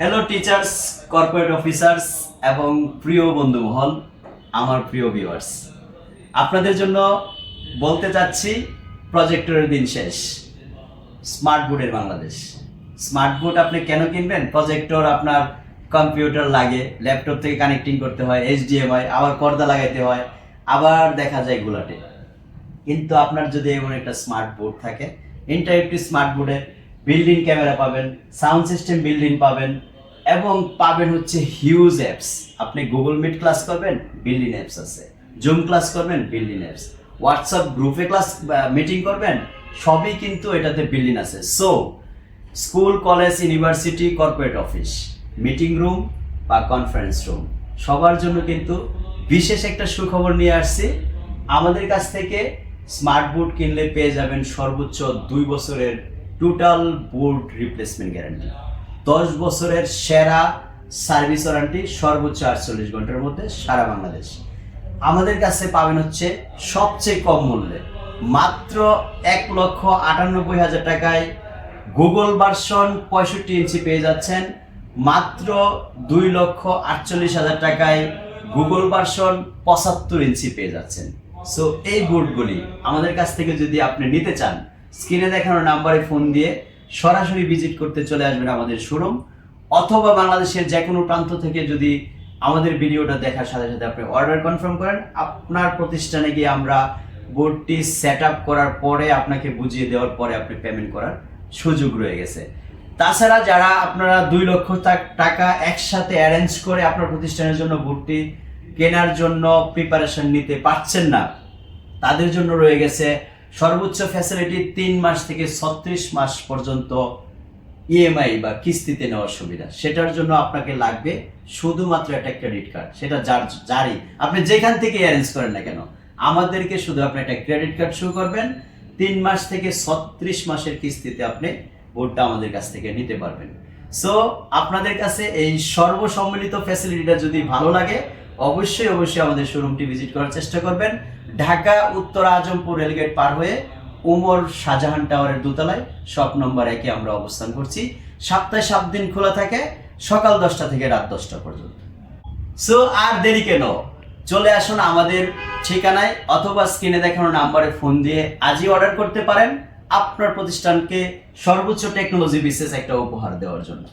Hello teachers corporate officers এবং প্রিয় বন্ধু মহল আমার প্রিয় ভিউয়ার্স আপনাদের জন্য বলতে চাচ্ছি প্রজেক্টরের দিন শেষ। স্মার্ট বোর্ডের বাংলাদেশ। স্মার্ট বোর্ড আপনি কেন কিনবেন? প্রজেক্টর আপনার কম্পিউটার লাগে ল্যাপটপ থেকে কানেক্টিং করতে হয় এইচডিএমআই আবার পর্দা লাগাইতে হয়, আবার দেখা যায় গুলাটে। কিন্তু আপনার যদি এমন একটা স্মার্ট বোর্ড থাকে ইন্টারেক্টিভ স্মার্ট বোর্ডে বিল্ডিং ক্যামেরা পাবেন সাউন্ড সিস্টেম বিল্ডিং পাবেন এবং পাবেন হচ্ছে হিউজ অ্যাপস আপনি গুগল মিট ক্লাস করবেন বিল্ডিং অ্যাপস আছে। জুম ক্লাস করবেন বিল্ডিং অ্যাপস হোয়াটসঅ্যাপ গ্রুপে ক্লাস মিটিং করবেন, সবই কিন্তু এটাতে বিল্ডিং আছে। So school college university corporate office meeting room বা কনফারেন্স রুম সবার জন্য কিন্তু বিশেষ একটা সুখবর নিয়ে আসছি। আমাদের কাছ থেকে স্মার্ট বোর্ড কিনলে পেয়ে যাবেন সর্বোচ্চ দুই বছরের টোটাল বোর্ড রিপ্লেসমেন্ট গ্যারান্টি দশ বছরের সেরা সার্ভিস ওয়ারান্টি সর্বোচ্চ আটচল্লিশ ঘণ্টার মধ্যে সারা বাংলাদেশ। আমাদের কাছে পাবেন হচ্ছে সবচেয়ে কম মূল্যে। মাত্র এক লক্ষ আটানব্বই হাজার টাকায় গুগল ভার্সন পঁয়ষট্টি ইঞ্চি পেয়ে যাচ্ছেন। মাত্র দুই লক্ষ আটচল্লিশ হাজার টাকায় গুগল ভার্সন পঁচাত্তর ইঞ্চি পেয়ে যাচ্ছেন। সো এই বোর্ডগুলি আমাদের কাছ থেকে যদি আপনি নিতে চান স্ক্রিনে দেখানো নাম্বারে ফোন দিয়ে সরাসরি ভিজিট করতে চলে আসবেন আমাদের শোরুম অথবা বাংলাদেশের যে কোনো প্রান্ত থেকে যদি আমাদের ভিডিওটা দেখার সাথে সাথে আপনি অর্ডার কনফার্ম করেন, আপনার প্রতিষ্ঠানে গিয়ে আমরা বোর্ডটি সেট আপ করার পরে আপনাকে বুঝিয়ে দেওয়ার পরে আপনি পেমেন্ট করার সুযোগ রয়ে গেছে। তাছাড়া যারা আপনারা দুই লক্ষ টাকা একসাথে অ্যারেঞ্জ করে আপনার প্রতিষ্ঠানের জন্য বোর্ডটি কেনার জন্য প্রিপারেশন নিতে পারছেন না, তাদের জন্য রয়ে গেছে সর্বোচ্চ ফ্যাসিলিটি তিন মাস থেকে ছত্রিশ মাস পর্যন্ত ইএমআই বা কিস্তিতে নেওয়ার সুবিধা। সেটার জন্য আপনাকে লাগবে শুধুমাত্র একটা ক্রেডিট কার্ড সেটা যার, যারই। আপনি যেখান থেকে অ্যারেঞ্জ করেন না কেন, আমাদেরকে শুধু আপনি একটা ক্রেডিট কার্ড শুরু করবেন। তিন মাস থেকে ছত্রিশ মাসের কিস্তিতে আপনি বোর্ডটা আমাদের কাছ থেকে নিতে পারবেন। সো আপনাদের কাছে এই সর্বসম্মিলিত ফ্যাসিলিটিটা যদি ভালো লাগে অবশ্যই অবশ্যই আমাদের শোরুমটি ভিজিট করার চেষ্টা করবেন। ঢাকা, উত্তর আজমপুর রেলগেট পার হয়ে উমর শাহজাহান টাওয়ারের দোতলায় শপ নম্বর একে আমরা অবস্থান করছি। সপ্তাহে সাত দিন খোলা থাকে, সকাল দশটা থেকে রাত দশটা পর্যন্ত। সো আর দেরি কেন? চলে আসুন আমাদের ঠিকানায় অথবা স্ক্রিনে দেখানো নাম্বারে ফোন দিয়ে আজই অর্ডার করতে পারেন। আপনার প্রতিষ্ঠানকে সর্বোচ্চ টেকনোলজি বিশেষ একটা উপহার দেওয়ার জন্য।